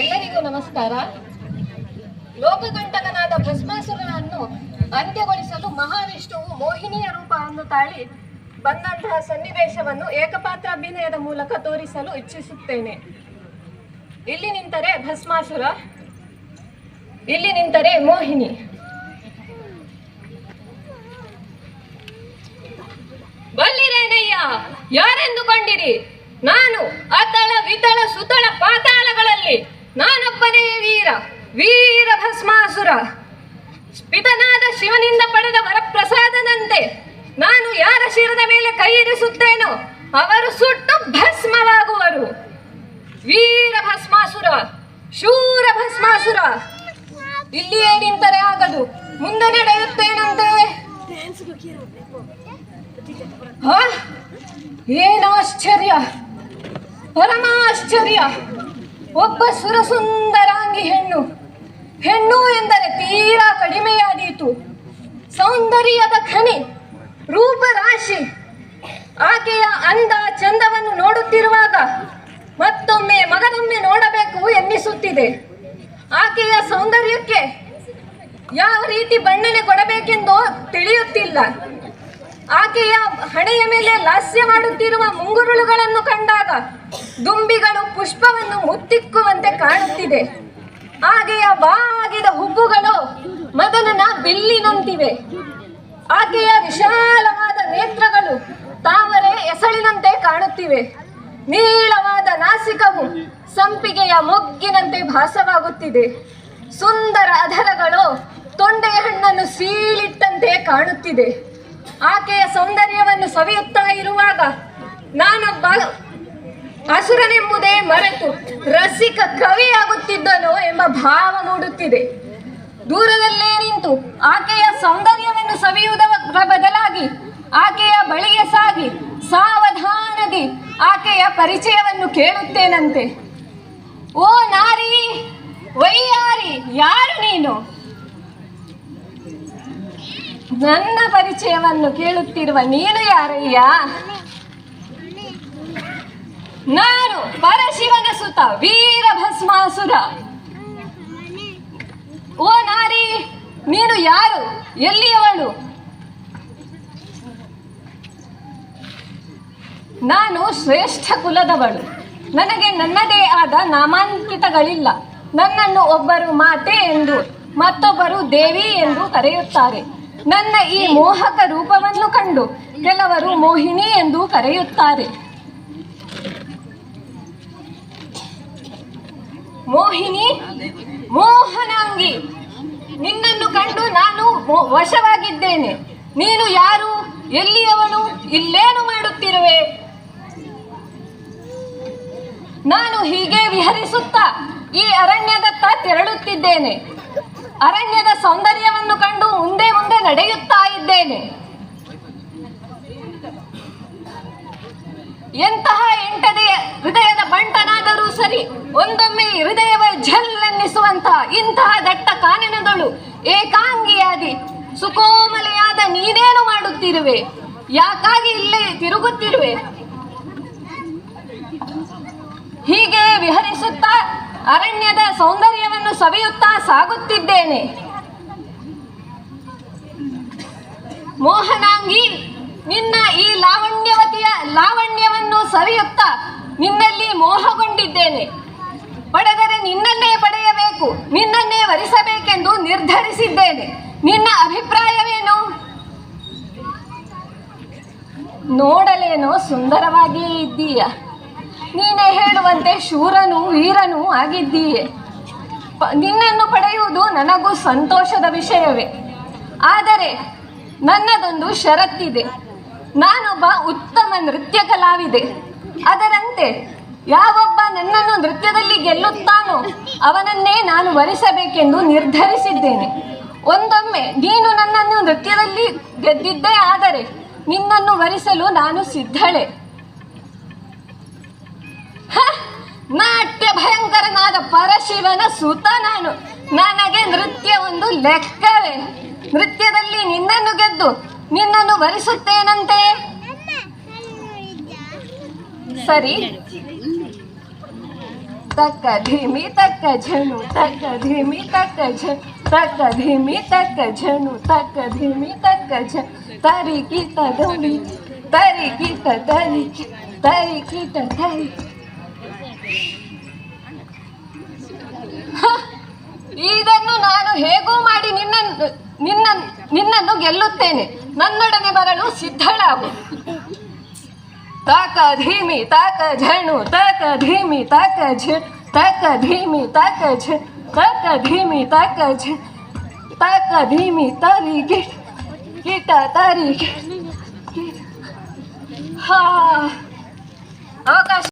ಎಲ್ಲರಿಗೂ ನಮಸ್ಕಾರ. ಲೋಕಕಂಟಕನಾದ ಭಸ್ಮಾಸುರನನ್ನು ಅಂತ್ಯಗೊಳಿಸಲು ಮಹಾವಿಷ್ಣುವು ಮೋಹಿನಿಯ ರೂಪವನ್ನು ತಾಳಿ ಬಂದಂತಹ ಸನ್ನಿವೇಶವನ್ನು ಏಕಪಾತ್ರ ಅಭಿನಯದ ಮೂಲಕ ತೋರಿಸಲು ಇಚ್ಛಿಸುತ್ತೇನೆ. ಇಲ್ಲಿ ನಿಂತರೆ ಭಸ್ಮಾಸುರ, ಇಲ್ಲಿ ನಿಂತರೆ ಮೋಹಿನಿ. ಬಲ್ಲಿರೇನಯ್ಯ ಯಾರೆಂದುಕೊಂಡಿರಿ? ನಾನು ಅತಳ ವಿತಳ ಸುತಳ ಪಾತಾಳಗಳಲ್ಲಿ ನಾನೊಬ್ಬನೇ ವೀರ ವೀರ ಭಸ್ಮಾಸುರ. ಪಿತನಾದ ಶಿವನಿಂದ ಪಡೆದ ವರಪ್ರಸಾದನಂತೆ ನಾನು ಯಾರ ಶಿರದ ಮೇಲೆ ಕೈ ಇರಿಸುತ್ತೇನೋ ಅವರು ಸುಟ್ಟು ಭಸ್ಮವಾಗುವರು. ವೀರ ಭಸ್ಮಾಸುರ, ಶೂರ ಭಸ್ಮಾಸುರ. ಇಲ್ಲಿಯೇ ನಿಂತರೆ ಆಗದು, ಮುಂದೆ ನಡೆಯುತ್ತೇನಂತೆ? ಹ? ಏನು ಆಶ್ಚರ್ಯ ಪರಮಾಶ್ಚರ್ಯ. ಒಬ್ಬ ಸುರಸುಂದರಾಂಗಿ ಹೆಣ್ಣು. ಹೆಣ್ಣು ಎಂದರೆ ತೀರಾ ಕಡಿಮೆಯಾದೀತು. ಸೌಂದರ್ಯದ ಖನಿ ರೂಪರಾಶಿ. ಆಕೆಯ ಅಂದ ಚಂದವನ್ನು ನೋಡುತ್ತಿರುವಾಗ ಮತ್ತೊಮ್ಮೆ ಮಗನೊಮ್ಮೆ ನೋಡಬೇಕು ಎನ್ನಿಸುತ್ತಿದೆ. ಆಕೆಯ ಸೌಂದರ್ಯಕ್ಕೆ ಯಾವ ರೀತಿ ಬಣ್ಣನೆ ಕೊಡಬೇಕೆಂದು ತಿಳಿಯುತ್ತಿಲ್ಲ. ಆಕೆಯ ಹಣೆಯ ಮೇಲೆ ಲಾಸ್ಯ ಮಾಡುತ್ತಿರುವ ಮುಂಗುರುಳುಗಳನ್ನು ಕಂಡಾಗ ದುಂಬಿಗಳು ಪುಷ್ಪವನ್ನು ಮುತ್ತಿಕ್ಕುವಂತೆ ಕಾಣುತ್ತಿದೆ. ಆಕೆಯ ಬಾಗಿದ ಹುಬ್ಬುಗಳು ಮದನನ ಬಿಲ್ಲಿನಂತಿವೆ ಆಕೆಯ ವಿಶಾಲವಾದ ನೇತ್ರಗಳು ತಾವರೆ ಎಸಳಿನಂತೆ ಕಾಣುತ್ತಿವೆ. ನೀಳವಾದ ನಾಸಿಕವು ಸಂಪಿಗೆಯ ಮೊಗ್ಗಿನಂತೆ ಭಾಸವಾಗುತ್ತಿದೆ. ಸುಂದರ ಅಧರಗಳು ತೊಂಡೆಯ ಹಣ್ಣನ್ನು ಸೀಳಿಟ್ಟಂತೆ ಕಾಣುತ್ತಿದೆ. ಆಕೆಯ ಸೌಂದರ್ಯವನ್ನು ಸವಿಯುತ್ತಾ ಇರುವಾಗ ನಾನೊಬ್ಬ ಅಸುರನೆಂಬುದೇ ಮರೆತು ರಸಿಕ ಕವಿಯಾಗುತ್ತಿದ್ದನೋ ಎಂಬ ಭಾವ ಮೂಡುತ್ತಿದೆ. ದೂರದಲ್ಲೇ ನಿಂತು ಆಕೆಯ ಸೌಂದರ್ಯವನ್ನು ಸವಿಯುವುದರ ಬದಲಾಗಿ ಆಕೆಯ ಬಳಿಗೆ ಸಾಗಿ ಸಾವಧಾನದಿ ಆಕೆಯ ಪರಿಚಯವನ್ನು ಕೇಳುತ್ತೇನಂತೆ. ಓ ನಾರಿ, ವೈಯಾರಿ, ಯಾರು ನೀನು? ನನ್ನ ಪರಿಚಯವನ್ನು ಕೇಳುತ್ತಿರುವ ನೀನು ಯಾರಯ್ಯ? ನಾನು ಪರಶಿವನ ಸುತ ವೀರ ಭಸ್ಮಾಸುರ ಓ ನಾರಿ, ನೀನು ಯಾರು? ಎಲ್ಲಿಯವಳು? ನಾನು ಶ್ರೇಷ್ಠ ಕುಲದವಳು. ನನಗೆ ನನ್ನದೇ ಆದ ನಾಮಾಂಕಿತಗಳಿಲ್ಲ. ನನ್ನನ್ನು ಒಬ್ಬರು ಮಾತೆ ಎಂದು, ಮತ್ತೊಬ್ಬರು ದೇವಿ ಎಂದು ಕರೆಯುತ್ತಾರೆ. ನನ್ನ ಈ ಮೋಹಕ ರೂಪವನ್ನು ಕಂಡು ಕೆಲವರು ಮೋಹಿನಿ ಎಂದು ಕರೆಯುತ್ತಾರೆ. ಮೋಹಿನಿ ಮೋಹನಾಂಗಿ ನಿನ್ನನ್ನು ಕಂಡು ನಾನು ವಶವಾಗಿದ್ದೇನೆ. ನೀನು ಯಾರು? ಎಲ್ಲಿಯವನು? ಇಲ್ಲೇನು ಮಾಡುತ್ತಿರುವೆ? ನಾನು ಹೀಗೆ ವಿಹರಿಸುತ್ತಾ ಈ ಅರಣ್ಯದತ್ತ ತೆರಳುತ್ತಿದ್ದೇನೆ. ಅರಣ್ಯದ ಸೌಂದರ್ಯವನ್ನು ಕಂಡು ಮುಂದೆ ಮುಂದೆ ನಡೆಯುತ್ತಾ ಇದ್ದೇನೆ. ಎಂತಹ ಎಂಟದೆಯ ಹೃದಯದ ಬಂಟನಾದರೂ ಸರಿ, ಒಂದೊಮ್ಮೆ ಹೃದಯವೇ ಎನ್ನಿಸುವಂತಹ ಇಂತಹ ದಟ್ಟ ಕಾನನದಳು ಏಕಾಂಗಿಯಾಗಿ, ಸುಕೋಮಲೆಯಾದ ನೀನೇನು ಮಾಡುತ್ತಿರುವೆ? ಯಾಕಾಗಿ ಇಲ್ಲೇ ತಿರುಗುತ್ತಿರುವೆ? ಹೀಗೆ ವಿಹರಿಸುತ್ತಾ ಅರಣ್ಯದ ಸೌಂದರ್ಯವನ್ನು ಸವಿಯುತ್ತಾ ಸಾಗುತ್ತಿದ್ದೇನೆ. ಮೋಹನಾಂಗಿ, ನಿನ್ನ ಈ ಲಾವಣ್ಯವತಿಯ ಲಾವಣ್ಯವನ್ನು ಸವಿಯುತ್ತಾ ನಿನ್ನಲ್ಲಿ ಮೋಹಗೊಂಡಿದ್ದೇನೆ. ಪಡೆದರೆ ನಿನ್ನನ್ನೇ ಪಡೆಯಬೇಕು, ನಿನ್ನನ್ನೇ ವರಿಸಬೇಕೆಂದು ನಿರ್ಧರಿಸಿದ್ದೇನೆ. ನಿನ್ನ ಅಭಿಪ್ರಾಯವೇನು? ನೋಡಲೇನೋ ಸುಂದರವಾಗಿಯೇ ಇದ್ದೀಯ. ನೀನೇ ಹೇಳುವಂತೆ ಶೂರನು ವೀರನೂ ಆಗಿದ್ದೀಯೆ. ನಿನ್ನನ್ನು ಪಡೆಯುವುದು ನನಗೂ ಸಂತೋಷದ ವಿಷಯವೇ. ಆದರೆ ನನ್ನದೊಂದು ಷರತ್ತಿದೆ. ನಾನೊಬ್ಬ ಉತ್ತಮ ನೃತ್ಯ ಕಲಾವಿದೆ. ಅದರಂತೆ ಯಾವೊಬ್ಬ ನನ್ನನ್ನು ನೃತ್ಯದಲ್ಲಿ ಗೆಲ್ಲುತ್ತಾನೋ ಅವನನ್ನೇ ನಾನು ವರಿಸಬೇಕೆಂದು ನಿರ್ಧರಿಸಿದ್ದೇನೆ. ಒಂದೊಮ್ಮೆ ನೀನು ನನ್ನನ್ನು ನೃತ್ಯದಲ್ಲಿ ಗೆದ್ದಿದ್ದೇ ಆದರೆ ನಿನ್ನನ್ನು ವರಿಸಲು ನಾನು ಸಿದ್ಧಳೆ. ಹ! ನಾಟ್ಯ ಭಯಂಕರನಾದ ಪರಶಿವನ ಸುತ ನಾನು. ನನಗೆ ನೃತ್ಯ ಒಂದು ಲೆಕ್ಕವೇ. ನೃತ್ಯದಲ್ಲಿ ನಿನ್ನನ್ನು ಗೆದ್ದು ನಿನ್ನನ್ನು ವರಿಸುತ್ತೇನಂತೆ? ಸರಿ. ತಕ್ಕ ಧೀಮಿ, ತಕ್ಕ ಝನು, ತಕ್ಕ ಧೀಮಿ, ತಕ್ಕ ಝ, ತಕ್ಕ ಧೀಮಿ, ತಕ್ಕ ಝನು, ತಕ್ಕ ಧೀಮಿ, ತಕ್ಕ ಝ. ತರಿ ಗೀತ ಧೂಳಿ ತರಿ ಗೀತ ತರಿ ತರಿ ಗೀತ ತರಿ ಇದನ್ನು ನಾನು ಹೇಗೂ ಮಾಡಿ ನಿನ್ನ ನಿನ್ನ, ನಿನ್ನನ್ನು ಗೆಲ್ಲುತ್ತೇನೆ. ನನ್ನೊಡನೆ ಬರಲು ಸಿದ್ಧಳಾಗು. ತಾಕ ಧೀಮಿ, ತಾಕ ಝಣು, ತಾಕ ಧೀಮಿ, ತಾಕ ಝ, ತಾಕ ಧೀಮಿ, ತಾಕ ಝ, ತಾಕ ಧೀಮಿ, ತಾಕ ಝ, ತಾಕ ಧೀಮಿ ತಾರಿ ಗಿಟ್ ಗಿಟ ತಾರಿ ಹಾ, ಅವಕಾಶ